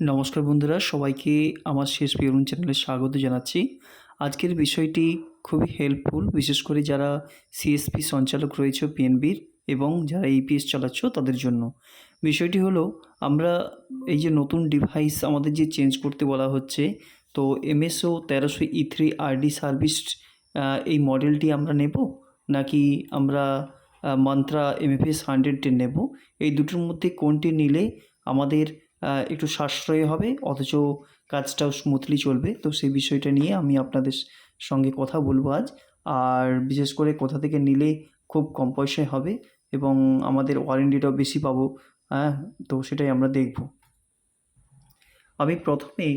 নমস্কার বন্ধুরা, সবাইকে আমার শেষ বিবরণ চ্যানেলে স্বাগত জানাচ্ছি। আজকের বিষয়টি খুবই হেল্পফুল বিশেষ করে যারা সিএসপি সঞ্চালক রয়েছে পিএনবির এবং যারা ইপিএস চালাচ্ছ তাদের জন্য। বিষয়টি হলো, আমরা এই যে নতুন ডিভাইস আমাদের যে চেঞ্জ করতে বলা হচ্ছে, তো এমএসও তেরোশো ই থ্রি আরডি সার্ভিস এই মডেলটি আমরা নেব নাকি আমরা মান্ত্রা এমএফএস হান্ড্রেড টেন নেব? এই দুটোর মধ্যে কোনটি নিলে আমাদের একটু সাশ্রয় হবে, অথচ কাজটাও স্মুথলি চলবে। তো সেই বিষয়টা নিয়ে আমি আপনাদের সঙ্গে কথা বলব আজ। আর বিশেষ করে কোথা থেকে নিলে খুব কম পয়সায় হবে এবং আমাদের ওয়ারেন্টিটাও বেশি পাবো হ্যাঁ? তো সেটাই আমরা দেখব। আমি প্রথমেই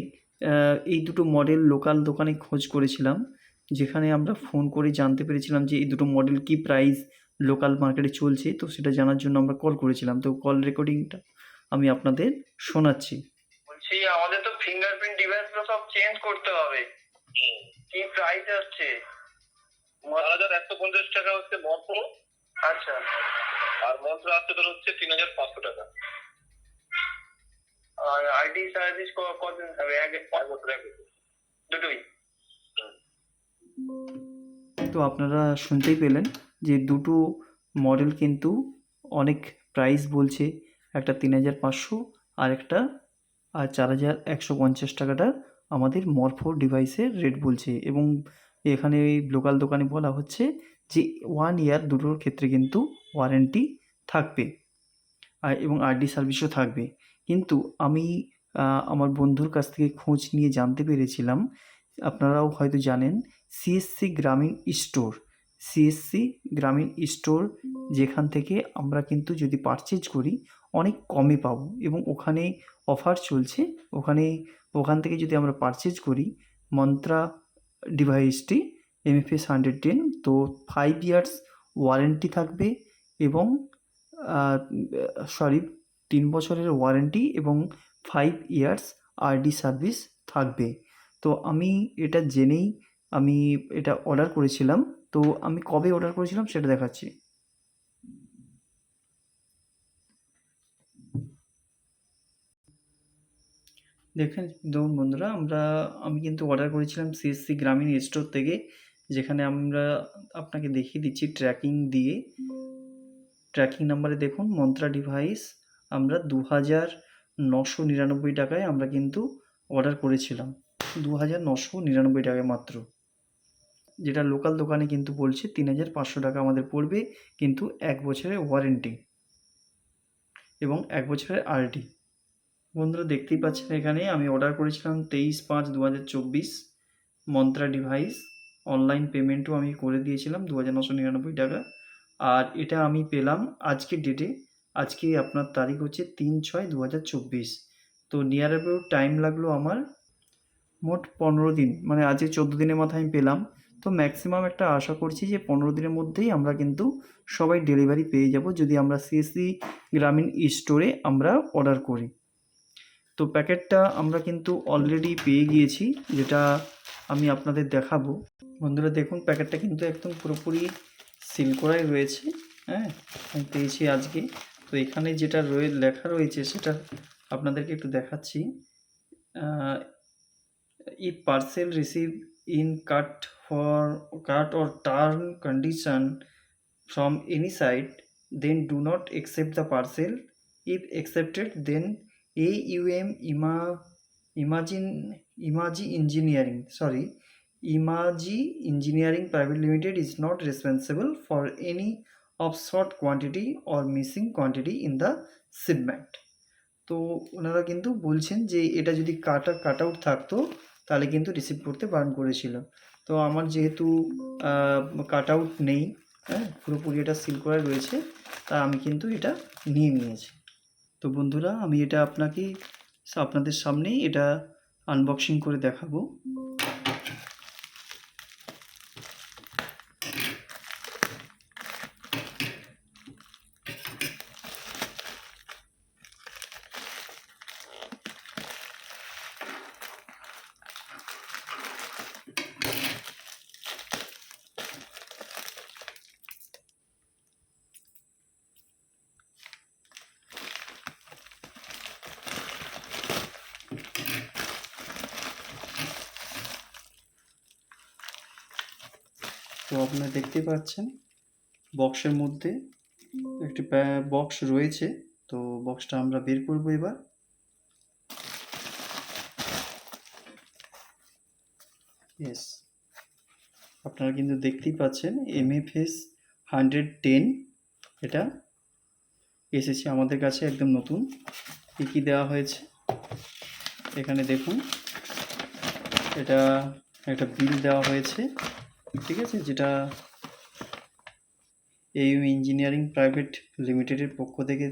এই দুটো মডেল লোকাল দোকানে খোঁজ করেছিলাম, যেখানে আমরা ফোন করে জানতে পেরেছিলাম যে এই দুটো মডেল কি প্রাইস লোকাল মার্কেটে চলছে। তো সেটা জানার জন্য আমরা কল করেছিলাম। তো কল রেকর্ডিংটা আমি আপনাদের শোনাচ্ছি। বলছি আমাদের তো ফিঙ্গারপ্রিন্ট ডিভাইসগুলো সব চেঞ্জ করতে হবে। কি প্রাইস আসছে? চার হাজার একশো পঞ্চাশ টাকা হচ্ছে মন্ত্র আচ্ছা। আর মন্ত্র আসছে তোর হচ্ছে তিন হাজার পাঁচশো টাকা। আর আইটি সার্ভিস কতদিন থাকবে? এক এক বছর এক দুটোই? তো আপনারা শুনতেই পেলেন যে দুটো মডেল কিন্তু অনেক প্রাইস বলছে। একটা তিন হাজার পাঁচশো আর একটা, আর চার হাজার একশো পঞ্চাশ টাকাটা আমাদের মরফো ডিভাইসের রেট বলছে। এবং এখানে এই লোকাল দোকানে বলা হচ্ছে যে ওয়ান ইয়ার দুটোর ক্ষেত্রে কিন্তু ওয়ারেন্টি থাকবে এবং আরডি সার্ভিসও থাকবে। কিন্তু আমি আমার বন্ধুর কাছ থেকে খোঁজ নিয়ে জানতে পেরেছিলাম, আপনারাও হয়তো জানেন সিএসসি গ্রামীণ স্টোর সিএসসি গ্রামীণ স্টোর যেখান থেকে আমরা কিন্তু যদি পারচেজ করি অনেক কমে পাবো এবং ওখানে অফার চলছে। ওখানে, ওখান থেকে যদি আমরা পারচেজ করি মন্ত্রা ডিভাইসটি এমএফএস হান্ড্রেড টেন তো ফাইভ ইয়ার্স ওয়ারেন্টি থাকবে এবং সরি তিন বছরের ওয়ারেন্টি এবং ফাইভ ইয়ার্স আরডি সার্ভিস থাকবে। তো আমি এটা জেনেই আমি এটা অর্ডার করেছিলাম। তো আমি কবে অর্ডার করেছিলাম সেটা দেখাচ্ছি। দেখেন দেখুন বন্ধুরা, আমরা, আমি কিন্তু অর্ডার করেছিলাম সিএসসি গ্রামীণ স্টোর থেকে, যেখানে আমরা আপনাকে দেখিয়ে দিচ্ছি ট্র্যাকিং দিয়ে। ট্র্যাকিং নাম্বারে দেখুন মন্ত্রা ডিভাইস আমরা দু হাজার নশো নিরানব্বই টাকায় আমরা কিন্তু অর্ডার করেছিলাম। দু হাজার নশো নিরানব্বই টাকায় মাত্র। যেটা লোকাল দোকানে কিন্তু বলছে তিন হাজার পাঁচশো টাকা আমাদের পড়বে, কিন্তু এক বছরের ওয়ারেন্টি এবং এক বছরের আরডি বন্ধুরা দেখতেই পাচ্ছেন এখানে, আমি অর্ডার করেছিলাম তেইশ পাঁচ দু হাজার চব্বিশ মন্ত্রা ডিভাইস অনলাইন পেমেন্টও আমি করে দিয়েছিলাম দু হাজার নশো নিরানব্বই টাকা। আর এটা আমি পেলাম আজকের ডেটে আজকে আপনার তারিখ হচ্ছে তিন ছয় দু হাজার চব্বিশ। তো নিয়ার অ্যাবাউট টাইম লাগল আমার মোট পনেরো দিন মানে আজকে চোদ্দ দিনের মাথায় আমি পেলাম। তো ম্যাক্সিমাম একটা আশা করছি যে পনেরো দিনের মধ্যেই আমরা কিন্তু সবাই ডেলিভারি পেয়ে যাব, যদি আমরা সিএসসি গ্রামীণ স্টোরে আমরা অর্ডার করি। তো প্যাকেটটা আমরা কিন্তু অলরেডি পেয়ে গিয়েছি, যেটা আমি আপনাদের দেখাবো। বন্ধুরা, দেখুন, প্যাকেটটা কিন্তু একদম পুরোপুরি সিল করাই রয়েছে হ্যাঁ? পেয়েছি আজকে। তো এখানে যেটা রয়ে, লেখা রয়েছে, সেটা আপনাদেরকে একটু দেখাচ্ছি। If parcel receive in cut for cut or torn condition from any any then do not not the parcel parcel. If accepted then aum ima imagine imagi engineering sorry imagi engineering private limited is not responsible for any of short quantity or missing quantity in the shipment তো ওনারা কিন্তু বলছেন যে এটা যদি কাটা cut out থাকতো তাহলে কিন্তু রিসিভ করতে বারণ করেছিল তো আমার যেহেতু কাট আউট নেই হ্যাঁ পুরোপুরি এটা সিল করা রয়েছে তা আমি কিন্তু এটা নিয়ে নিয়েছি তো বন্ধুরা আমি এটা আপনাকে আপনাদের সামনেই এটা আনবক্সিং করে দেখাবো। তো আপনারা দেখতে পাচ্ছেন বক্সের মধ্যে একটি বক্স রয়েছে। তো বক্সটা আমরা বের করব এবার। ইয়েস আপনারা কিন্তু দেখতেই পাচ্ছেন এমএফএস হান্ড্রেড টেন এটা এসেছে আমাদের কাছে একদম নতুন। কী কী দেওয়া হয়েছে? এখানে দেখুন, এটা একটা বিল দেওয়া হয়েছে। ঠিক আছে, যেটা এইউ ইঞ্জিনিয়ারিং প্রাইভেট লিমিটেডের পক্ষ থেকে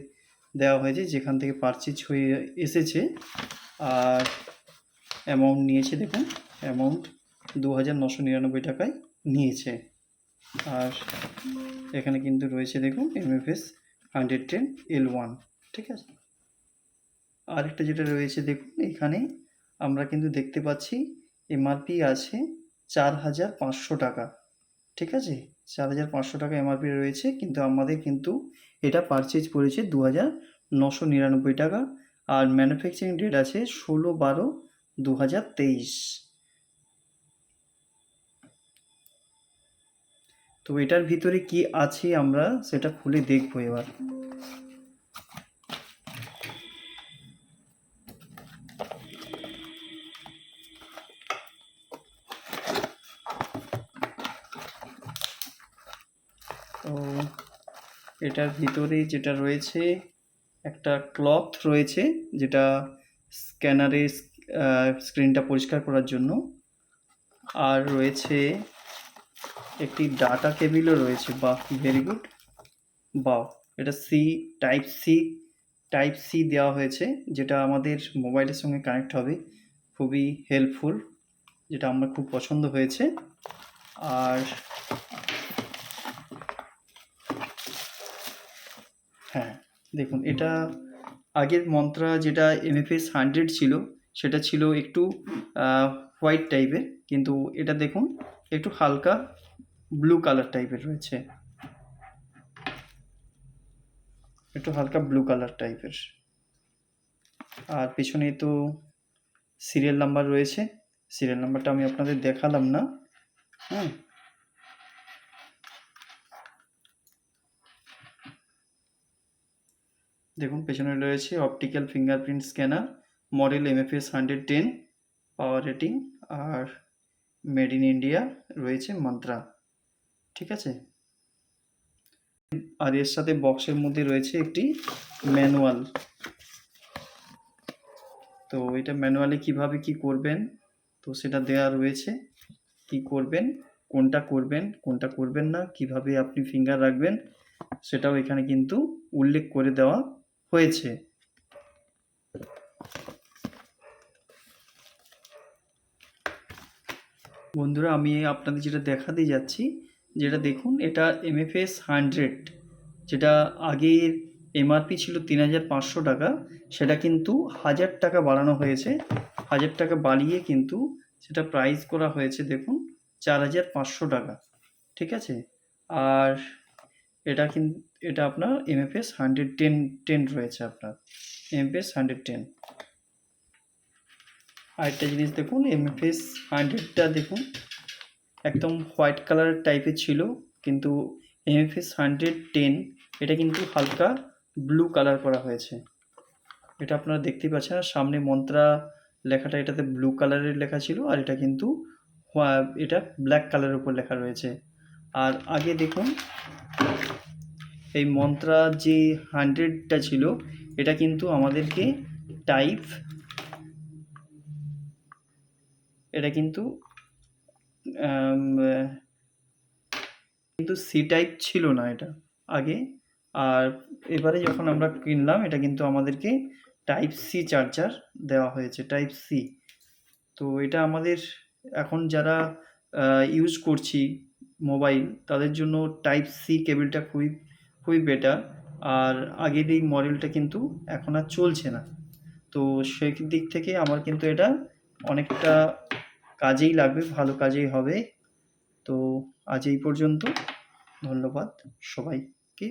দেওয়া হয়েছে, যেখান থেকে পারচেজ হয়ে এসেছে। আর অ্যামাউন্ট নিয়েছে দেখুন অ্যামাউন্ট দু হাজার নশো নিরানব্বই টাকায় নিয়েছে। আর এখানে কিন্তু রয়েছে দেখুন MFS hundred ten L one ঠিক আছে? আরেকটা যেটা রয়েছে দেখুন, এখানে আমরা কিন্তু দেখতে পাচ্ছি এমআরপি আছে চার হাজার পাঁচশো টাকা। ঠিক আছে? চার হাজার পাঁচশো টাকা এমআরপি রয়েছে, কিন্তু আমাদের কিন্তু এটা পারচেজ করেছে দু হাজার নশো নিরানব্বই টাকা আর ম্যানুফ্যাকচারিং ডেট আছে ষোলো বারো দু হাজার তেইশ। তো এটার ভিতরে কি আছে আমরা সেটা খুলে দেখব এবার। তো এটার ভিতরে যেটা রয়েছে, একটা ক্লথ রয়েছে যেটা স্ক্যানারে স্ক্রিনটা পরিষ্কার করার জন্য। আর রয়েছে একটি ডাটা কেবিলও রয়েছে। বাহ, ভেরি গুড। বাহ, এটা C, type C type C দেওয়া হয়েছে, যেটা আমাদের মোবাইলের সঙ্গে কানেক্ট হবে। খুবই হেল্পফুল, যেটা আমার খুব পছন্দ হয়েছে। আর হ্যাঁ দেখুন, এটা আগের মন্ত্রা যেটা এমএফএস হান্ড্রেড ছিল, সেটা ছিল একটু হোয়াইট টাইপের কিন্তু এটা দেখুন, একটু হালকা ব্লু কালার টাইপের রয়েছে। একটু হালকা ব্লু কালার টাইপের আর পেছনে তো সিরিয়াল নাম্বার রয়েছে সিরিয়াল নাম্বারটা আমি আপনাদের দেখালাম না হ্যাঁ। দেখুন, পেছনে রয়েছে optical fingerprint scanner model MFS hundred ten power rating R made in India রয়েছে মন্ত্রা ঠিক আছে? আর এর সাথে বক্সের মধ্যে রয়েছে একটি ম্যানুয়াল তো এটা ম্যানুয়ালে কীভাবে কি করবেন? তো সেটা দেওয়া রয়েছে, কি করবেন, কোনটা করবেন কোনটা করবেন না, কীভাবে আপনি ফিঙ্গার রাখবেন, সেটাও এখানে কিন্তু উল্লেখ করে দেওয়া হয়েছে। বন্ধুরা, আমি আপনাদের যেটা দেখাতে যাচ্ছি, যেটা দেখুন, এটা এমএফএস হান্ড্রেড যেটা আগের এমআরপি ছিল তিন হাজার পাঁচশো টাকা, সেটা কিন্তু হাজার টাকা বাড়ানো হয়েছে। হাজার টাকা বাড়িয়ে কিন্তু সেটা প্রাইস করা হয়েছে, দেখুন, চার হাজার পাঁচশো টাকা, ঠিক আছে? আর এটা কিন্তু এটা আপনার এমএফএস হান্ড্রেড টেন টেন রয়েছে আপনার। এমএফএস হান্ড্রেড টেন আরেকটা জিনিস দেখুন এমএফএস হান্ড্রেডটা দেখুন, একদম হোয়াইট কালার টাইপের ছিল, কিন্তু এমএফএস হান্ড্রেড টেন এটা কিন্তু হালকা ব্লু কালার করা হয়েছে। এটা আপনারা দেখতেই পাচ্ছেন, আর সামনে মন্ত্রা লেখাটা এটাতে ব্লু কালারের লেখা ছিল, আর এটা কিন্তু এটা ব্ল্যাক কালারের উপর লেখা রয়েছে। আর আগে দেখুন এই মন্ত্রা যে হান্ড্রেডটা ছিল, এটা কিন্তু আমাদেরকে টাইপ, এটা কিন্তু কিন্তু সি টাইপ ছিল না এটা আগে। আর এবারে যখন আমরা কিনলাম, এটা কিন্তু আমাদেরকে টাইপ সি চার্জার দেওয়া হয়েছে, টাইপ সি। তো এটা আমাদের এখন যারা ইউজ করছি মোবাইল, তাদের জন্য টাইপ সি কেবলটা খুবই খুবই বেটার আর আগের এই মডেলটা কিন্তু এখন আর চলছে না। তো সেই দিক থেকে আমার কিন্তু এটা অনেকটা কাজেই লাগবে, ভালো কাজেই হবে। তো আজ এই পর্যন্ত। ধন্যবাদ সবাইকে।